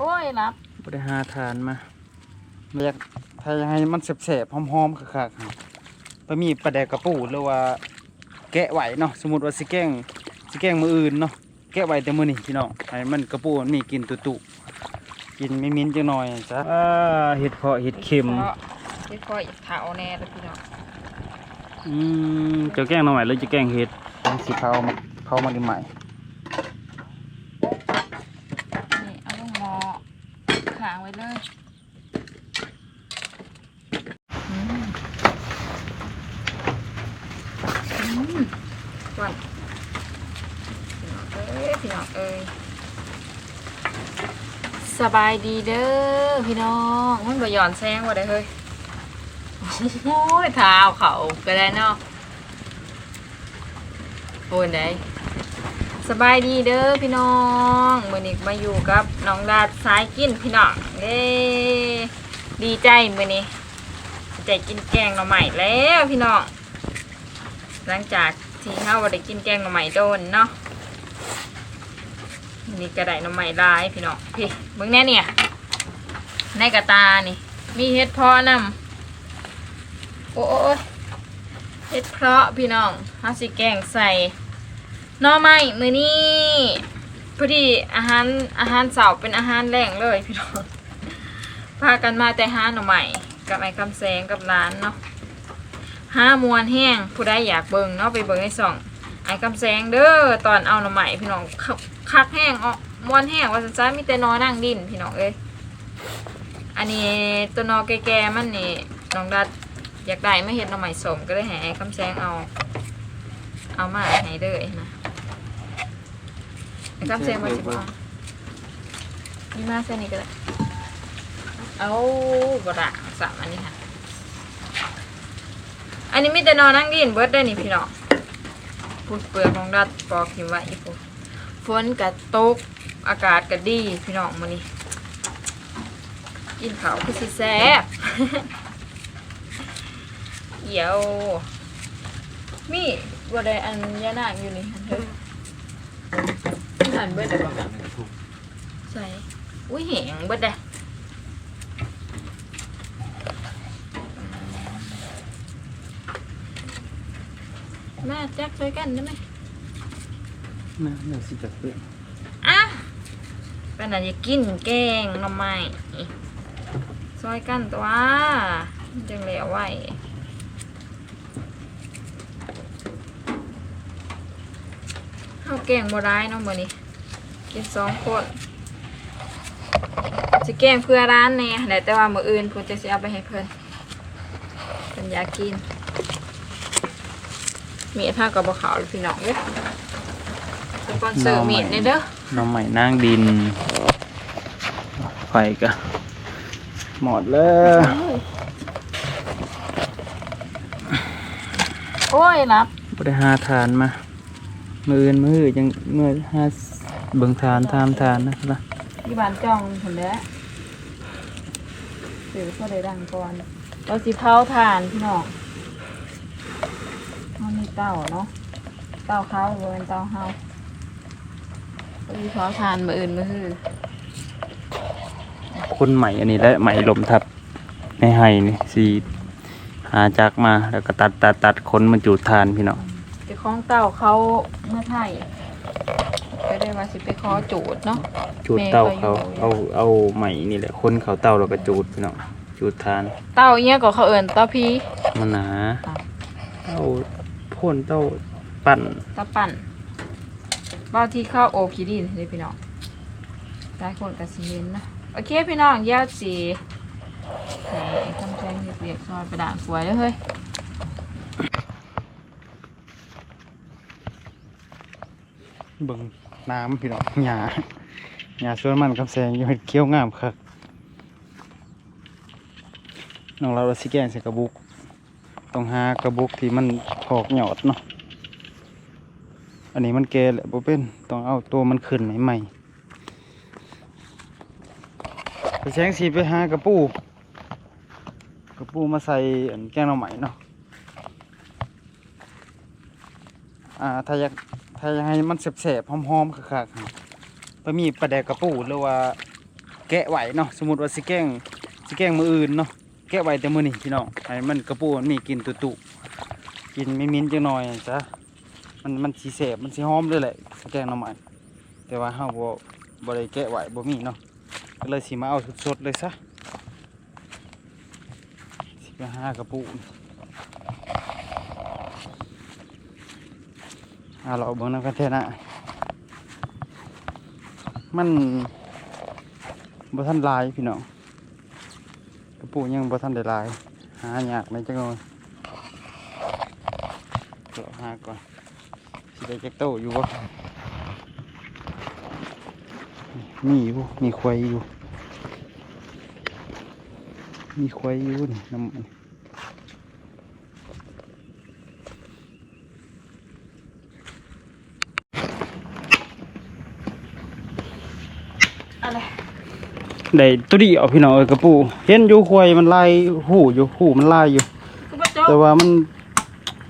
โอ้ยรับบริหาทานมาเรียกถ้าอยากให้มันแสบๆหอมๆคักๆครับไปมีปลาแดกกระปูหรือว่า แกะไหวเนาะสมมติว่าสิแกล้งสิแกล้งมืออื่นเนาะแกะไหวแต่มือนี่พี่น้องให้มันกระปูมันมีกลินตุตุกินไม่มิ้นจังหน่อยจ้ะอ่าเห็ดเพาะเห็ดเข็มเพราะเฮ็ดพออีกเถาแน่แล้วพี่น้องอืมเจะแกล้งหน่อยหรือจะแกล้งเห็ดต้องสิเผามาเผามาดิใหม่ นี่เอาลงหม้อขางไว้เลยอืมอืมก่อนพี่น้องเอ้ยพี่น้องเอ้ยสบายดีเด้อพี่น้องมันบ่หย่อนแซงว่าได้เฮ้ยโอ้ยเท้าเขาก็ได้เนาะโอ้ยได้ สบายดีเด้อพี่น้องมือนี้มาอยู่กับน้องดาดสายกินพี่น้องเด้ดีใจมือนี้ใจกินแกงหน่อใหม่แล้วพี่น้องหลังจากที่เฮาได้กินแกงหน่อใหม่โดนเนาะนี้ก็ไดหน่อใหม่ลายพี่น้องพี่เบิ่งแน่เนี่ยในกระตานี่ มีเห็ดเพาะนำโอ้ยเห็ดเพาะพี่น้องเฮาสิแกงใส่ น่อไม้มือนี้พอดีอาหารอาหารเสาเป็นอาหารแรงเลยพี่น้องพากันมาแต่หาหน่อไม้กับไอ้คำแสงกับร้านเนาะห้ามวนแห้งผู้ใดอยากเบิ่งเนาะไปเบิ่งในส่องไอ้คำแสงเด้อตอนเอาหน่อไม้พี่น้องคักแห้งออมวนแห้งว่าจะมีแต่นอนั่งดินพี่น้องเอ้ยอันนี้ตัวนอแก่ๆมันนี่น้องดัดอยากได้ไม่เห็นหน่อไม้สมก็เลยให้คำแสงเอา เอามาให้เลยนะ ไอ้กำเซมาสิบอะนี่มาเส้นนี้ก็ได้เอากระดาษสามอันนี้ค่ะ อันนี้มีแต่นอนนั่งดินเบิร์ดได้นี่พี่น้องพูดเปลือกของดัดปอกหิมไว้อีกฝนกะตกอากาศกะดีพี่น้องมื้อนี้กินข้าวคือสิแซ่บเดี๋ยวมีบ่ได้อันยานางอยู่นี่อันเถอะ หันเบิดได้บ่ใส่อุ้ยแหงเบิดได้มาจักช่วยกันได้ไหมนะเดี๋ยวสิจะเปลี่ยนอะเป็นอะไรจะกินแกงหน่อไม้ซอยกันตัวจังเหลวไว้ข้าวแกงบ่ได้เนาะมื้อนี้ กินสองคนสิแกงเพื่อร้านแน่แหละแต่ว่ามื้ออื่นเพิ่นจะสิเอาไปให้เพิ่นเพิ่นอยากกิน มีผ้ากับบ่ขาวเลยพี่น้องเด้อสปอนเซอร์มีดเด้อเด้อหน้องใหม่นางดิน ไฟก็หมดแล้วโอ้ยรับบริหาทานมา มืออื่นมือยังมือหา เบิ่งทานทามทานนะครับที่บ้านจองเพิ่นแหล้วสือก็ได้ดังก่อนเราสิเผาทานพี่น้องเฮามีเต้าเนาะเต้าเขาบ่เป็นเต้าเฮาเราสิเผาทานมื้ออื่นมื้อฮือคนใหม่อันนี้และใหม่ลมทับในไห้นี่สีหาจักมาแล้วก็ตัดตัดตัดคนมันจูดทานพี่น้องเจ้าของเต้าเขาเมื่อไทยก็ ได้ว่าสิไปขอจูดเนาะจูดเต้าเขาแม่ก็อยู่เอาเอาใหม่นี่แหละคนเขาเต้าแล้วก็จูดพี่น้องจูดทาน เต้าเนี้ยก็เขาเอิญเต้าพีมันหนาอะเต้าพ่นเต้าปั่นเต้าปั่นบางที่เข้าโอคิดินเลยพี่น้องหลายคนกับซีเมนนะโอเคพี่น้องเดี๋ยวสีให้ทำแจงเรียบๆซอยไปด่างสวยเลยเฮ้ยเบิ่ง น้ำพี่น้องหญ้าหญ้าสวนมันกับแสงยู่เฮ็ดเคี้ยวงามครับน้องเราเราสิแกงใส่กระบุกต้องหากระบุกที่มันถอกหยอดเนาะอันนี้มันแก่แล้วบ่เป็นต้องเอาตัวมันขึ้นใหม่ไปแสงสีไปหากระปูกระปูมาใส่อันแกงหน่อไม้เนาะอ่าถ้าอยาก ถ้าอยากให้มันแสบๆหอมๆคักๆหั่นไปมีปลาแดกกระปูหรือว่าแกะไหวเนาะสมมติว่าสิแกงสิแกงมืออื่นเนาะแกะไหวแต่มือนี้พี่น้องให้มันกระปูมันมีกลินตุตุกินไม่มิ้นจังหน่อยจ้ะมันมันสิแสบมันสิหอมด้วยแหละสิแกงหน่อไม้แต่ว่าเฮาบ่บ่ได้แกะไหวบ่มีเนาะก็เลยสิมาเอาสดๆเลยซะสิไปหากระปู อาเราเบิ่งนำกันแท้นะมันบ่ทันลายพี่น้องกระปูยังบ่ทันได้ลาย หายากในจังเลยเดี๋ยวหาก่อนสิได้จักโตอยู่บ่มีอยู่มีควายอยู่ มีควายอยู่นี่น้ำมัน อะไร ได้ตัวเดียวพี่น้องเอ้ยกระปูเห็นอยู่ควายมันลายหูอยู่หูมันลายอยู่ กูบ่จบแต่ว่ามัน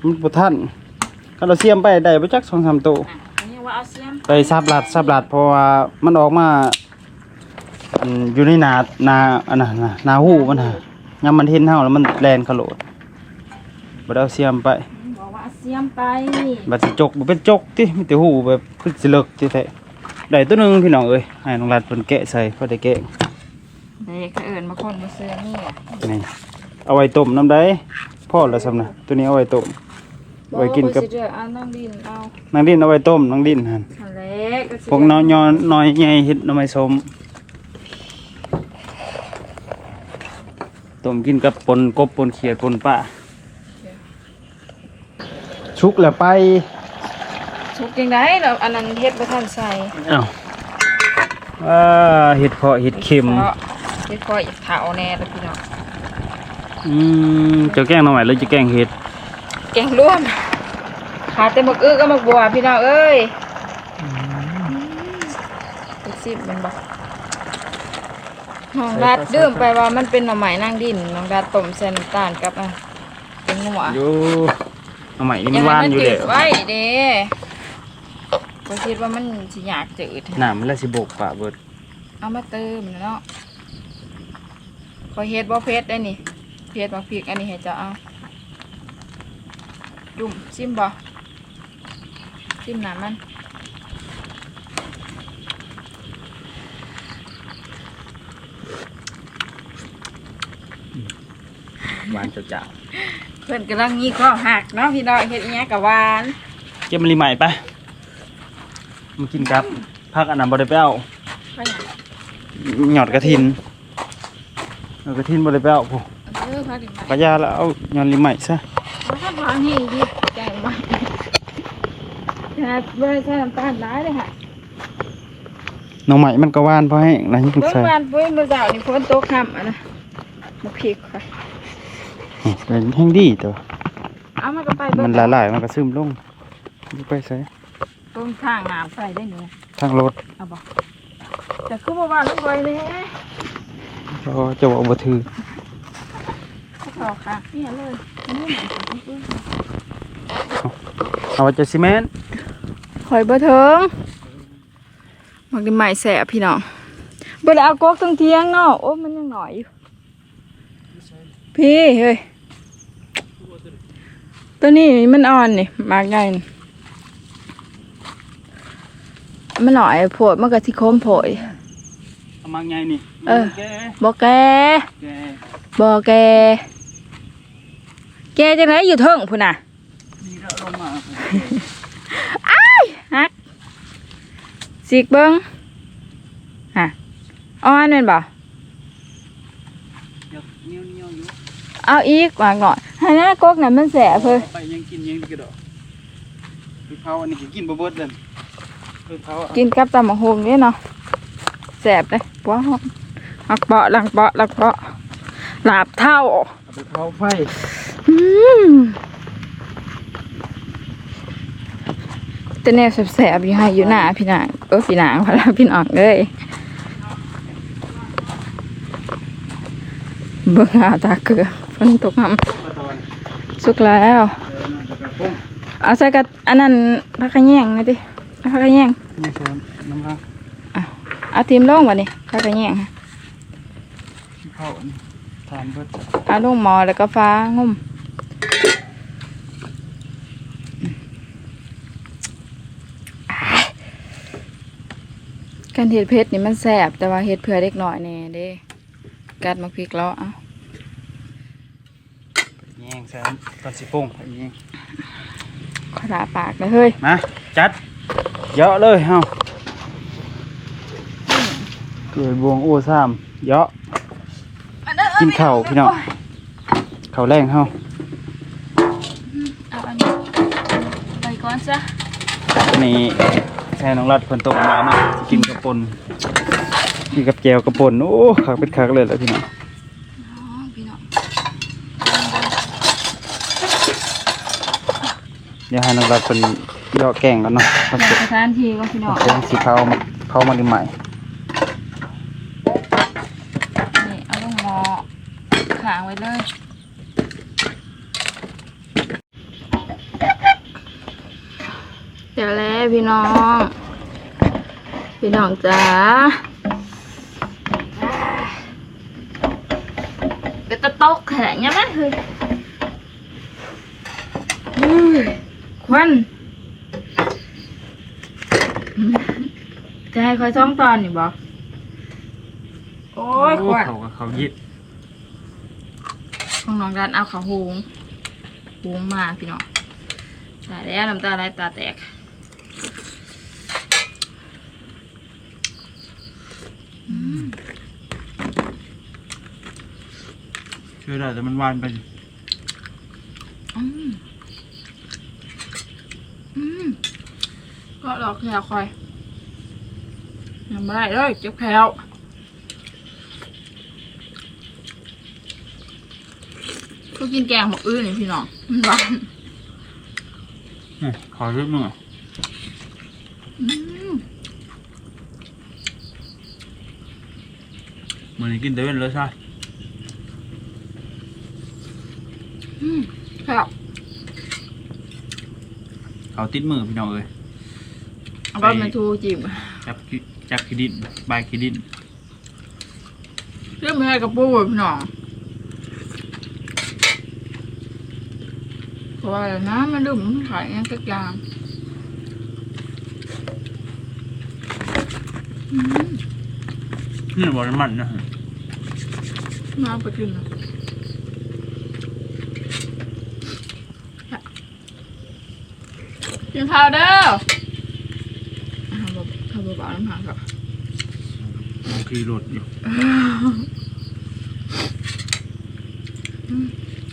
มันบ่ทันก็เราเสียมไปได้บ่จัก2-3ตัวอะอันนี้ว่าเอาเสียมไปซับลัดซับลัดเพราะว่ามันออกมาอันอยู่ในนานาอันนั้นน่ะนาหูมันน่ะยามมันเห็นเฮาแล้วมันแลนเขาโหลดบ่ได้เอาเสียมไปบอกว่าเอาเสียมไปบัดสิจกบ่เป็นจกติมีแต่หูแบบคือสิเลิกที่แท้ได้ตัวหนึงพี่น้องเอ้ยให้น้องรัดเพิ่นแกะใส่พอได้แกะ เด็กเขาเอิ้นมาคนบ่เสื้อนี่อะนี่เอาไว้ต้มน้ำได้พอแล้วซ้ำนะตัวนี้เอาไว้ต้มไว้กินกับสิเด้อเอาน้องดินเอานางดินเอาไว้ต้มนางดินหั่นอันเล็กก็สิพวกน้อยยอนน้อยใหญ่เฮ็ดหน่อไม้ส้มต้มกินกับปนกบปนเขียดปนป่าชุกแล้วไปสุกจังได๋เราอันนั้นเฮ็ดบ่ทันใส่อ้าวอ่าเห็ดเพาะเห็ดเข็มพราะ เฮ็ดพออีกเฒ่าแน่แล้วพี่น้องอืมเจะแกล้งหน่อไม้หรือจะแกล้งเห็ดแกงร่วมขาแต่หมึกอื้อก็หมึกบัวพี่น้องเอ้ยอืมสิบมันบอกน้องรัดดื่มไปว่ามันเป็นหน่อไม้นั่งดินน้องรัดต้มใส่น้ำตาลกับอะเป็นหัวอยู่หน่อไม้นี่มันหวานอยู่เด้เด้อไว้เด้ก็คิดว่ามันสิอยากจืดน้ำมันละสิบกปะเบิดเอามาเติมเนาะ ขอเฮ็ดบ่เผ็ดได้นี่เผ็ดบ่พริกอันนี้ให้เจ้าเอาดุ่มซิมบ่ซิมน้ำมันหวานจ้าเพื่อนกำลังงี้ข้อหักเนาะพี่น้องเฮ็ดอีหยังกับหวานๆเก็บมะลิใหม่ไปมากินครับพักอันนั้นบ่ได้ไปเอาข้อหยังหยอดกระถินเอา กระถินบ่ได้ไปเอาพวกเออพักดีไหมกระยาแล้วเอาหยอดลิใหม่ซะมาทำวางให้ดีแกงมาขนาดบ่ได้ใส่น้ำตาลหลายเลยค่ะน้องใหม่มันก็หวานพอแห้งแล้วนี่ต้องเมื่อใส่วานปุ้ยมื้อเช้านี่ฝนตกค่ำอะนะมาพริกค่ะ นี่เป็นแห้งดีตัวเอามาก็ไปเบิ่มันงหลายๆมันก็ซึมลงนี่ไปใส่ตรงทางน้ำใส่ได้นี่ทางรถเอาบ่แต่คือบ่ว่าลงไปเลย พอจะบอกบ่ถือเขาขอค่ะนี่เลยนี่หนังของปุ้ยเอาไว้จะซีเมนต์หอยบ่เถิงมักดิใหม่แสบพี่น้องบ่ได้เอากกตั้งเที่ยงเนาะโอ้มันยังหน่อยอยู่ พี่เฮ้ยตัวนี้มันอ่อนนี่มากใหญ่นี่มันหน่อยโผดมันก็สิโคมโผยเอามาไงนี่ เออแกบ่แกแกบ่แกแกจังไดอยู่เทิงพุ่นน่ะนี่แล้วลงมาฮักสิกเบิ่งฮะอ่อนแม่นบ่เดี๋ยวเหนียวเหนียวอยู่เอาอีกวางหน่อยให้หน้ากกน่ะมันแสบเพิ่นไปยังกินยังดีกระดอกคือเขาอันนี้ก็กินบ่เบิดเลยคือเขาอะกินกับตำบักหุ่งนี่เนาะแสบเลยว้าว หักเปาะหลังเปาะหลังเปาะหลาบเท่าเอาไปเผาไฟอืมแต่แนวแสบๆอยู่ให้อยู่หน้าพี่นางเออพี่นางพอแล้วพี่น้องเอ้ยเบิ่งเอาตาเกลือฝนตกน้มาตอนำสุกแล้วเออนั่นจะกระปุ้งเอาใส่กับอันนั้นผักกระแยงนะดิผักกระแยงนี่คือน้ำมันเอาทีมลงวะนี่ผักกระแยงค่ะ เข้าทานเบิดเอาลงหมอแล้วก็ฟ้างุ่มการเห็ดเพชรนี่มันแสบแต่ว่าเห็ดเพื่อเด็กหน่อยแน่เด้กัดมาพริกแล้วเอาแย่งแซมตอนสิโป่งไปแย่งขลาปากเลยเฮ้ยมาจัดเยอะเลยเฮาเกิดบวงโอ้ซ้ำเยอะ กินข้าวพี่น้องข้าวแรงเฮาเอาอันนี้ไปก่อนซะนี่แช่น้องรัดฝนตกมาเนาะสิกินกระปนกินกับแจวกระปนโอ้คักเป็นคักเลยแหละพี่น้องอ๋อพี่น้องเดี๋ยวให้น้องรัดเป็นเยาะแกงกันเนาะครับอยากสถานที่ก็พี่น้องเดี๋ยวสิเผามาเผามาดิใหม่ นี่เอาลงหมอขางไว้เลย เดี๋ยวแล้วพี่น้อง พี่น้องจ๋าเป็นตะตกแข็งยังไงคือควันจะให้คอยช่องตอนนี่บอกโอ้ยควันเขาเขายิด น้องดันเอาเขาหุงหุงมาพี่น้องใส่แล้วน้ำตาไหลตาแตกอืมช่วยได้แต่มันหวานไปอืมอืมก็หลอกแคลคอยยังไม่ได้เลยเจ็บแคล ก็กินแกงหมกอื้อนี่พี่น้องมันหวานนี่ขอรึบหน่อยอืมเหมือนกินแต่เว้นเลยใช่อืมครับเขาติดมือพี่น้องเอ้ยเอาก็มาทูจิมจับกิจับขีดินบายขีดินเรื่องไม่ให้กระปูพี่น้อง เพราะว่าอะไรนะมันดื่มมันขายงั้นสักอย่างอืมนี่บอลมันนะมาไปกินนะกินข้าวเด้ออ่าบอกข้าวเบาๆน้ำหางก่อนขี่รถอยู่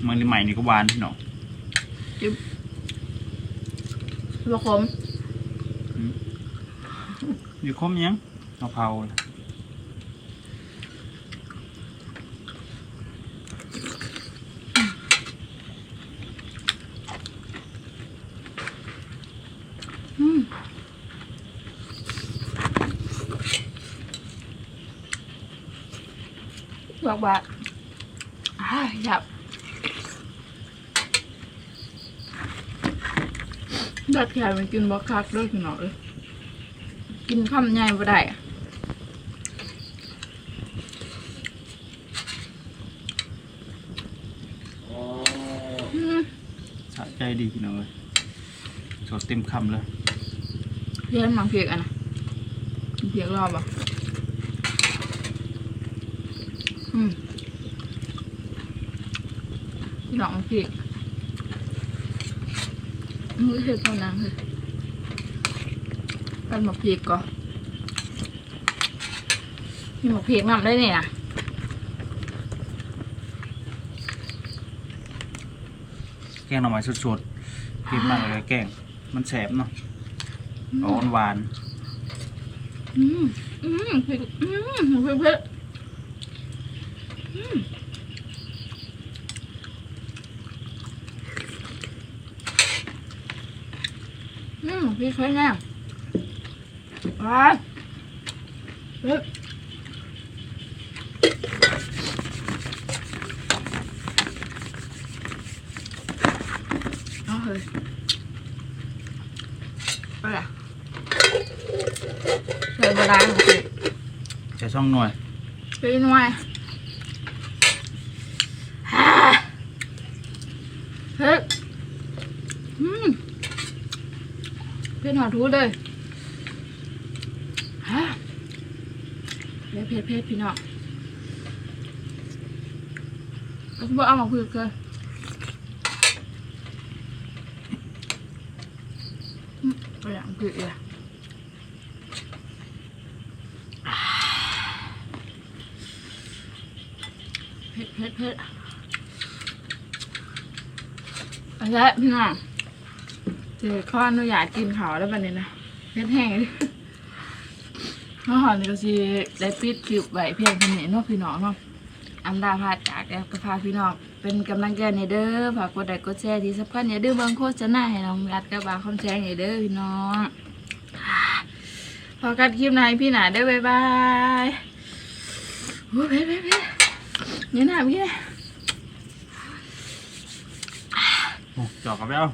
มันใหม่นี่ก็หวานพี่น้อง บะคมอยู่คมยังมะพร้าวเลยอืมบอกว่าอ่าหยับ ดัดแขนมันกินบักคักด้วยพี่น้องเลยกินคำใหญ่บ่ได้อะอืมสะใจดีพี่น้องเลยสดเต็มคำเลยเรียนมังเพียกอะนะเพียกรอบอะอืมพี่น้องมังเพียก มือเห็ดเท่านั้นเลยกันมังเพียกก่อนมีมังเพียกนำได้เนี่ยนะแกงหน่อไม้สดๆเผ็ดมากเลยแกง มันแสบเนาะเอาหวาน อืมอืมเผ็ดอืมเผ็ดเผ็ดอืมอืม พี่เคยแน่ว้ายเฮ้ยเอาเฮ้ยไปละใส่บะดาของพี่ๆใส่ช่องหน่วยพี่หน่วย ผ็ดหอด ทูเลยฮะเผ็ดเผ็ดเผ็ดพี่น้องแล้วก็เอามาคุยกันอืมเอย่างคุยเลยเผ็ดเผ็ดเผ็ดอะไรพี่น้อง เจอข้ออนุญาตกินเขาแล้วบัดนี้นะเพชรแห้งดิเมื่อหอนนี่ก็สิได้ปิดคลิปไว้เพียงเท่านี้เนาะพี่น้องเนาะอันดาพาจากแล้วก็พาพี่น้องเป็นกำลังใจในเด้อฝากกดไลค์กดแชร์ที่สำคัญอย่าดื้อเบิ่งโฆษณาให้น้องรัดกับบาคำแชร์ให้เด้อพี่น้องพอกันคลิปไหนพี่หนาเด้อบ๊ายบายโอ้ยเพ่เพ่เพ่เนี่ยหนาพี่จอกกับไปเอา